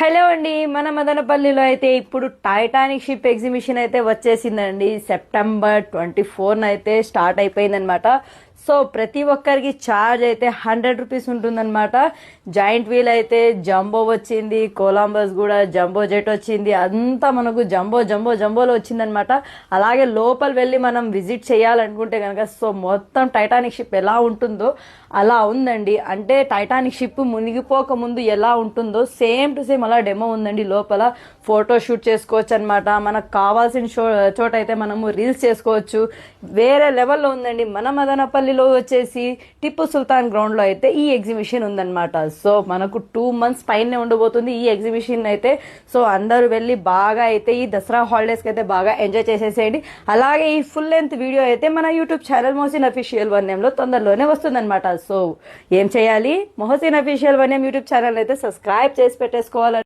Hello అండి మన మదనపల్లిలో అయితే ఇప్పుడు టైటానిక్ షిప్ ఎగ్జిబిషన్ అయితే వచ్చేసిందండి. సెప్టెంబర్ ట్వంటీ ఫోర్న అయితే స్టార్ట్ అయిపోయిందనమాట సో ప్రతి ఒక్కరికి ఛార్జ్ అయితే హండ్రెడ్ రూపీస్ ఉంటుందన్నమాట. జాయింట్ వీల్ అయితే జంబో వచ్చింది కొలంబస్ కూడా జంబో జెట్ వచ్చింది. అంతా మనకు జంబో జంబో జంబోలో వచ్చిందనమాట అలాగే లోపల వెళ్ళి మనం విజిట్ చేయాలనుకుంటే కనుక సో మొత్తం టైటానిక్ షిప్ ఎలా ఉంటుందో అలా ఉందండి. అంటే టైటానిక్ షిప్ మునిగిపోక ముందు ఎలా ఉంటుందో సేమ్ టు సేమ్ అలా డెమో ఉందండి. లోపల ఫోటో షూట్ చేసుకోవచ్చు అనమాట మనకు కావాల్సిన షో చోట అయితే మనము రీల్స్ చేసుకోవచ్చు. వేరే లెవెల్లో ఉందండి. మన మదనపల్లిలో వచ్చేసి టిప్పు సుల్తాన్ గ్రౌండ్లో అయితే ఈ ఎగ్జిబిషన్ ఉందన్నమాట. సో మనకు టూ మంత్స్ పైనే ఉండబోతుంది ఈ ఎగ్జిబిషన్ అయితే. సో అందరూ వెళ్ళి బాగా అయితే ఈ దసరా హాలిడేస్కి అయితే బాగా ఎంజాయ్ చేసేసేయండి. అలాగే ఈ ఫుల్ లెంత్ వీడియో అయితే మన YouTube channel Mohsin official one నేమ్లో తొందరలోనే వస్తుందన్నమాట. సో ఏం చేయాలి? మొహసిన్ అఫీషియల్ వన్యం యూట్యూబ్ ఛానల్ అయితే సబ్స్క్రైబ్ చేసి పెట్టేసుకోవాలి.